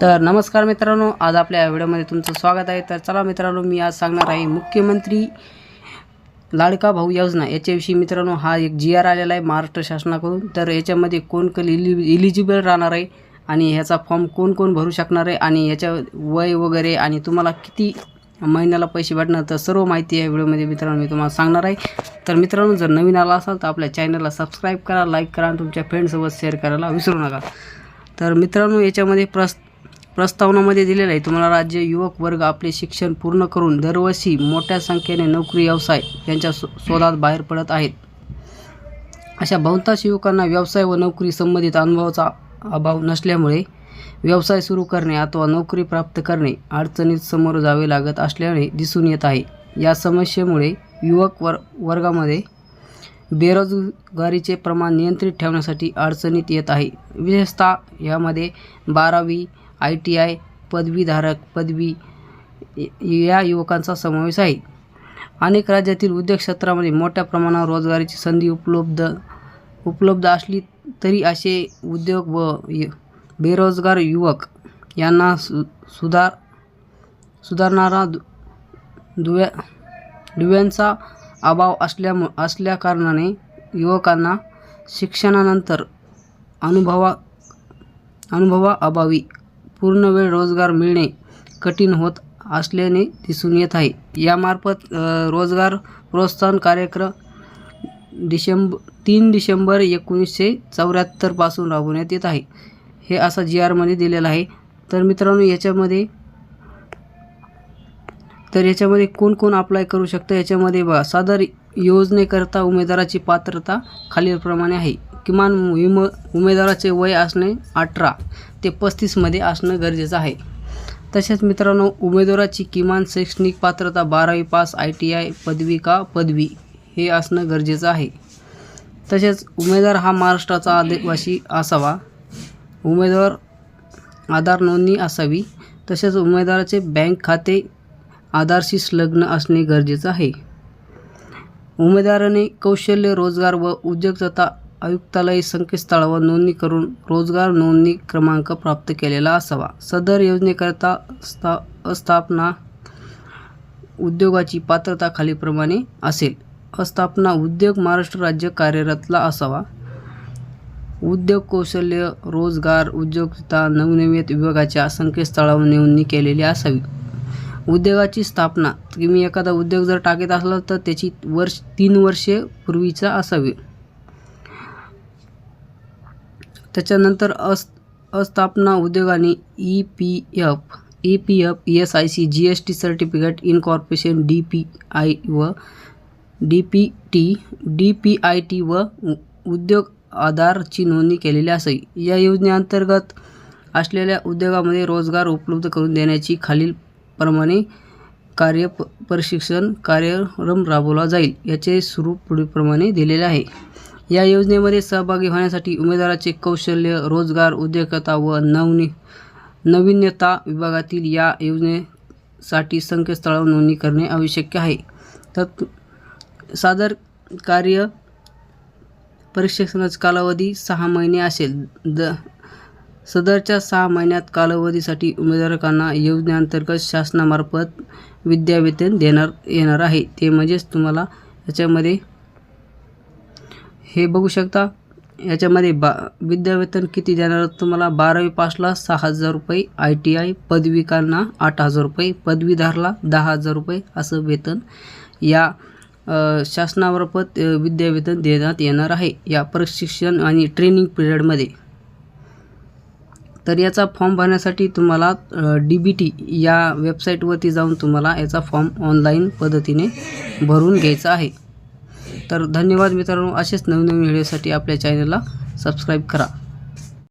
तर नमस्कार मित्रांनो आज आपल्या व्हिडिओमध्ये तुमचं स्वागत आहे. तर चला मित्रांनो मी आज सांगणार आहे मुख्यमंत्री लाडका भाऊ योजना. याच्याविषयी मित्रांनो हा एक जी आर आलेला आहे महाराष्ट्र शासनाकडून. तर याच्यामध्ये कोण कोण इलि इलिजिबल राहणार आहे आणि ह्याचा फॉर्म कोण कोण भरू शकणार आहे आणि याच्या वय वगैरे आणि तुम्हाला किती महिन्याला पैसे भेटणार तर सर्व माहिती या व्हिडिओमध्ये मित्रांनो मी तुम्हाला सांगणार आहे. तर मित्रांनो जर नवीन आला असाल तर आपल्या चॅनलला सबस्क्राईब करा लाईक करा आणि तुमच्या फ्रेंडसोबत शेअर करायला विसरू नका. तर मित्रांनो याच्यामध्ये प्रस प्रस्तावनामध्ये दिलेलं आहे तुम्हाला राज्य युवक वर्ग आपले शिक्षण पूर्ण करून दरवर्षी मोठ्या संख्येने नोकरी व्यवसाय यांच्या शोधात बाहेर पडत आहेत. अशा बहुतांश युवकांना व्यवसाय व नोकरी संबंधित अनुभवाचा अभाव नसल्यामुळे व्यवसाय सुरू करणे अथवा नोकरी प्राप्त करणे अडचणीत समोर जावे लागत असल्याने दिसून येत आहे. या समस्येमुळे युवक वर वर्गामध्ये बेरोजगारीचे प्रमाण नियंत्रित ठेवण्यासाठी अडचणीत येत आहे. विशेषतः यामध्ये बारावी आय टी आय पदवीधारक पदवी या युवकांचा समावेश आहे. अनेक राज्यातील उद्योग क्षेत्रामध्ये मोठ्या प्रमाणावर रोजगाराची संधी उपलब्ध उपलब्ध असली तरी असे उद्योग व य- बेरोजगार युवक यांना सु सुधार सुधारणारा दु दुव्या दुव्यांचा अभाव असल्यामु असल्याकारणाने युवकांना शिक्षणानंतर अनुभवा अनुभवाअभावी पूर्णवेळ रोजगार मिळणे कठीण होत असल्याने दिसून येत आहे. यामार्फत रोजगार प्रोत्साहन कार्यक्रम डिसेंब तीन डिसेंबर एकोणीसशे चौऱ्याहत्तरपासून राबवण्यात येत आहे. हे असा जी आरमध्ये दिलेलं आहे. तर मित्रांनो याच्यामध्ये तर याच्यामध्ये कोण कोण अप्लाय करू शकतं? याच्यामध्ये बघा सादर योजनेकरता उमेदवाराची पात्रता खालीलप्रमाणे आहे. किमान विम उमेदवाराचे वय असणे अठरा ते पस्तीसमध्ये असणं गरजेचं आहे. तसेच मित्रांनो उमेदवाराची किमान शैक्षणिक पात्रता बारावी पास आय टी आय पदवी का पदवी हे असणं गरजेचं आहे. तसेच उमेदवार हा महाराष्ट्राचा आदिवासी असावा. उमेदवार आधार नोंदणी असावी. तसेच उमेदवाराचे बँक खाते आधारशी संलग्न असणे गरजेचं आहे. उमेदवाराने कौशल्य रोजगार व उद्योजकता आयुक्तालय संकेतस्थळावर नोंदणी करून रोजगार नोंदणी क्रमांक प्राप्त केलेला असावा. सदर योजनेकरता स्था अस्थापना उद्योगाची पात्रता खालीप्रमाणे असेल. अस्थापना उद्योग महाराष्ट्र राज्य कार्यरतला असावा. उद्योग कौशल्य रोजगार उद्योजकता नवनिर्मित विभागाच्या संकेतस्थळावर नोंदणी केलेली असावी. उद्योगाची स्थापना तुम्ही एखादा उद्योग जर टाकत असला तर त्याची वर्ष तीन वर्षे पूर्वीचा असावी. त्याच्यानंतर अस अस्थापना उद्योगाने E P F E P F E S I C G S T certificate incorporation D P I व D P T D P I T व उद्योग आधारची नोंदणी केलेली असावी या योजनेअंतर्गत असलेल्या उद्योगामध्ये रोजगार उपलब्ध करून देण्याची खालील प्रमाणे कार्य प प्रशिक्षण कार्यक्रम राबवला जाईल. याचे स्वरूप पुढीलप्रमाणे दिलेले आहे. या योजनेमध्ये सहभागी होण्यासाठी उमेदवाराचे कौशल्य रोजगार उद्योजकता व नवनी नवीन्यता विभागातील या योजनेसाठी संकेतस्थळावर नोंदणी करणे आवश्यक आहे. तर सादर कार्य प्रशिक्षणाचा कालावधी सहा महिने असेल. द सदरच्या सहा महिन्यात कालावधीसाठी उमेदवारांना योजनेअंतर्गत शासनामार्फत विद्यावेतन देणार येणार आहे. ते म्हणजेच तुम्हाला याच्यामध्ये हे बघू शकता. याच्यामध्ये बा विद्यावेतन किती देणार तुम्हाला? बारावी पासला सहा हजार रुपये आय टी आय पदविकांना आठ हजार रुपये पदवीधारला दहा हजार रुपये असं वेतन या शासनामार्फत विद्यावेतन देण्यात येणार आहे. या प्रशिक्षण आणि ट्रेनिंग पिरियडमध्ये तर याचा फॉर्म भरण्यासाठी तुम्हाला डी बी टी या वेबसाईटवरती जाऊन तुम्हाला याचा फॉर्म ऑनलाईन पद्धतीने भरून घ्यायचा आहे. तर धन्यवाद मित्रांनो असेच नवीन नवीन व्हिडिओसाठी आपल्या चॅनलला सबस्क्राईब करा.